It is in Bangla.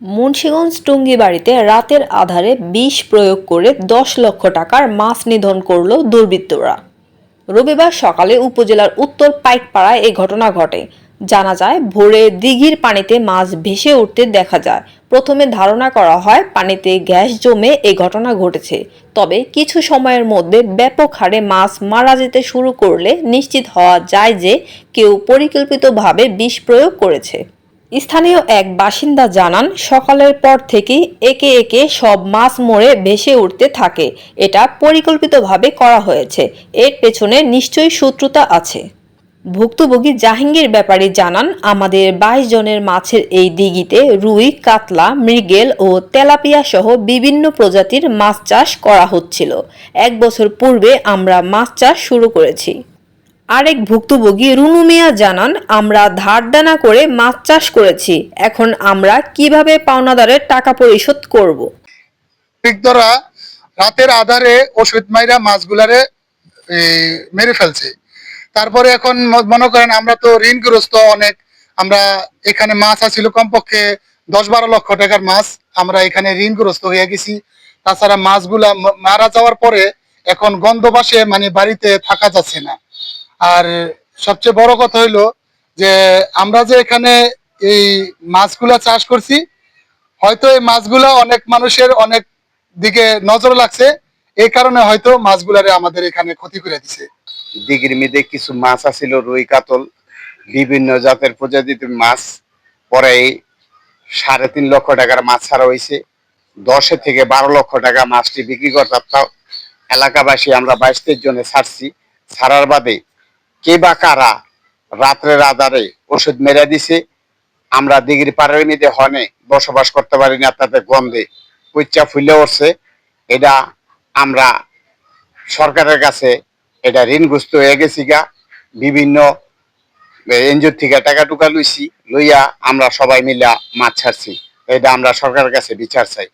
মুন্সিগঞ্জ টুঙ্গিবাড়িতে রাতের আধারে বিষ প্রয়োগ করে দশ লক্ষ টাকার মাছ নিধন করল দুর্বৃত্তরা। রবিবার সকালে উপজেলার উত্তর পাইকপাড়ায় এ ঘটনা ঘটে। জানা যায়, ভোরে দিঘির পানিতে মাছ ভেসে উঠতে দেখা যায়। প্রথমে ধারণা করা হয়, পানিতে গ্যাস জমে এ ঘটনা ঘটেছে। তবে কিছু সময়ের মধ্যে ব্যাপক হারে মাছ মারা যেতে শুরু করলে নিশ্চিত হওয়া যায় যে কেউ পরিকল্পিতভাবে বিষ প্রয়োগ করেছে। স্থানীয় এক বাসিন্দা জানান, সকালের পর থেকেই একে একে সব মাছ মরে ভেসে উঠতে থাকে। এটা পরিকল্পিতভাবে করা হয়েছে। এর পেছনে নিশ্চয়ই শত্রুতা আছে। ভুক্তভোগী জাহাঙ্গীর ব্যাপারে জানান, আমাদের বাইশ জনের মাছের এই দিঘিতে রুই, কাতলা, মৃগেল ও তেলাপিয়া সহ বিভিন্ন প্রজাতির মাছ চাষ করা হচ্ছিল। এক বছর পূর্বে আমরা মাছ চাষ শুরু করেছি। আরেক ভুক্তভোগী রুনু মিয়া জানান, আমরা ধার দেনা করে মাছ চাষ করেছি। এখন আমরা কীভাবে পাওনাদারের টাকা পরিশোধ করব। পিকদরা রাতের আধারে ওষুধ মাইরা মাছগুলারে মেরে ফেলছে। তারপরে এখন মনে করেন আমরা তো ঋণগ্রস্ত অনেক। আমরা এখানে মাছ আছিল কমপক্ষে দশ বারো লক্ষ টাকার মাছ। আমরা এখানে ঋণগ্রস্ত হয়ে গেছি। তাছাড়া মাছগুলা মারা যাওয়ার পরে এখন গন্ধ বাসে মানে বাড়িতে থাকা যাচ্ছে না। আর সবচেয়ে বড় কথা হইল যে আমরা যে এখানে এই মাছগুলা চাষ করছি, হয়তো এই মাছগুলা অনেক মানুষের অনেক দিকে নজর লাগছে এই কারণে হয়তো মাছগুলারে আমাদের এখানে ক্ষতি করে দিছে। দিঘির মধ্যে কিছু মাছ আছিল, রুই কাতল, বিভিন্ন জাতের প্রজাতির মাছ, পরে সাড়ে তিন লক্ষ টাকার মাছ ছাড়া হয়েছে দশে থেকে বারো লক্ষ টাকা মাছটি বিক্রি করতাম। তাও এলাকাবাসী আমরা বাইশ তেইশ জনে ছাড়ছি। ছাড়ার বাদে কে বা কারা রাত্রের আধারে ওষুধ মেরে দিছে, আমরা দিঘির পাড়ের মধ্যে হনে বসবাস করতে পারি না তাতে গন্ধে। কুচ্চা ফুলে উঠছে, এটা আমরা সরকারের কাছে এটা ঋণগ্রস্ত হয়ে গেছি গা। বিভিন্ন এনজিও থেকে টাকা টুকা লইছি, লইয়া আমরা সবাই মিলা মাছ ছাড়ছি। এটা আমরা সরকারের কাছে বিচার চাই।